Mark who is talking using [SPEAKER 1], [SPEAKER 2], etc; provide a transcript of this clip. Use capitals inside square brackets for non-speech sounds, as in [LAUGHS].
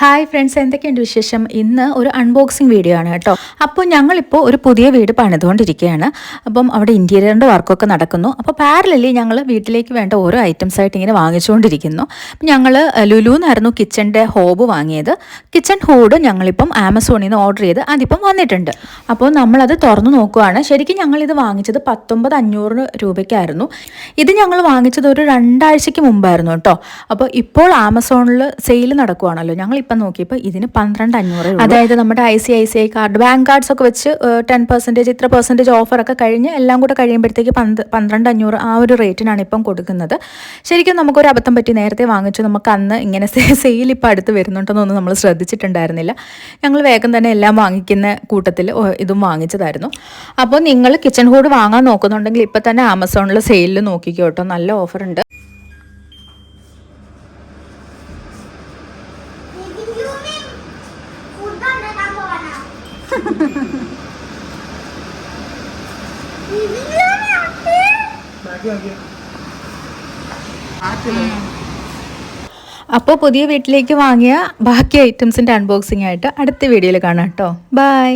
[SPEAKER 1] Hi friends എന്തൊക്കെയുണ്ട് വിശേഷം? ഇന്ന് ഒരു അൺബോക്സിങ് വീഡിയോ ആണ് കേട്ടോ. അപ്പോൾ ഞങ്ങളിപ്പോൾ ഒരു പുതിയ വീട് പണിതുകൊണ്ടിരിക്കുകയാണ്. അപ്പം അവിടെ ഇന്റീരിയറിന്റെ വർക്കൊക്കെ നടക്കുന്നു. അപ്പോൾ പാരലി ഞങ്ങൾ വീട്ടിലേക്ക് വേണ്ട ഓരോ ഐറ്റംസ് ആയിട്ട് ഇങ്ങനെ വാങ്ങിച്ചുകൊണ്ടിരിക്കുന്നു. ഞങ്ങൾ ലുലുന്നായിരുന്നു കിച്ചന്റെ ഹോബ് വാങ്ങിയത്. കിച്ചൺ ഹോഡ് ഞങ്ങളിപ്പം ആമസോണിൽ നിന്ന് ഓർഡർ ചെയ്ത് അതിപ്പം വന്നിട്ടുണ്ട്. അപ്പോൾ നമ്മളത് തുറന്നു നോക്കുവാണ്. ശരിക്കും ഞങ്ങളിത് വാങ്ങിച്ചത് പത്തൊമ്പത് അഞ്ഞൂറ് രൂപയ്ക്കായിരുന്നു. ഇത് ഞങ്ങൾ വാങ്ങിച്ചത് ഒരു രണ്ടാഴ്ചയ്ക്ക് മുമ്പായിരുന്നു കേട്ടോ. അപ്പോൾ ഇപ്പോൾ ആമസോണിൽ സെയിൽ നടക്കുവാണല്ലോ. ഞങ്ങൾ ഇപ്പം നോക്കിയപ്പോൾ ഇതിന് പന്ത്രണ്ട് അഞ്ഞൂറ് അതായത് നമ്മുടെ I C I C I card bank cards ഒക്കെ വെച്ച് ടെൻ പെർസെന്റേജ് ഇത്ര പെർസെന്റേജ് ഓഫറൊക്കെ കഴിഞ്ഞ് എല്ലാം കൂടെ കഴിയുമ്പോഴത്തേക്ക് പന്ത് പന്ത്രണ്ട് അഞ്ഞൂറ് ആ ഒരു റേറ്റിനാണ് ഇപ്പം കൊടുക്കുന്നത്. ശരിക്കും നമുക്കൊരു അബദ്ധം പറ്റി നേരത്തെ വാങ്ങിച്ചു. നമുക്ക് അന്ന് ഇങ്ങനെ സെയിൽ ഇപ്പം അടുത്ത് വരുന്നുണ്ടെന്നൊന്നും നമ്മൾ ശ്രദ്ധിച്ചിട്ടുണ്ടായിരുന്നില്ല. ഞങ്ങൾ വേഗം തന്നെ എല്ലാം വാങ്ങിക്കുന്ന കൂട്ടത്തിൽ ഇതും വാങ്ങിച്ചതായിരുന്നു. അപ്പോൾ നിങ്ങൾ കിച്ചൺ ഹൂഡ് വാങ്ങാൻ നോക്കുന്നുണ്ടെങ്കിൽ ഇപ്പം തന്നെ ആമസോണിൽ സെയിലിൽ നോക്കിക്കോട്ടോ നല്ല ഓഫർ [LAUGHS] അപ്പോൾ പുതിയ വീട്ടിലേക്ക് വാങ്ങിയ ബാക്കി ഐറ്റംസിന്റെ അൺബോക്സിംഗ് ആയിട്ട് അടുത്ത വീഡിയോയിൽ കാണാം കേട്ടോ ബൈ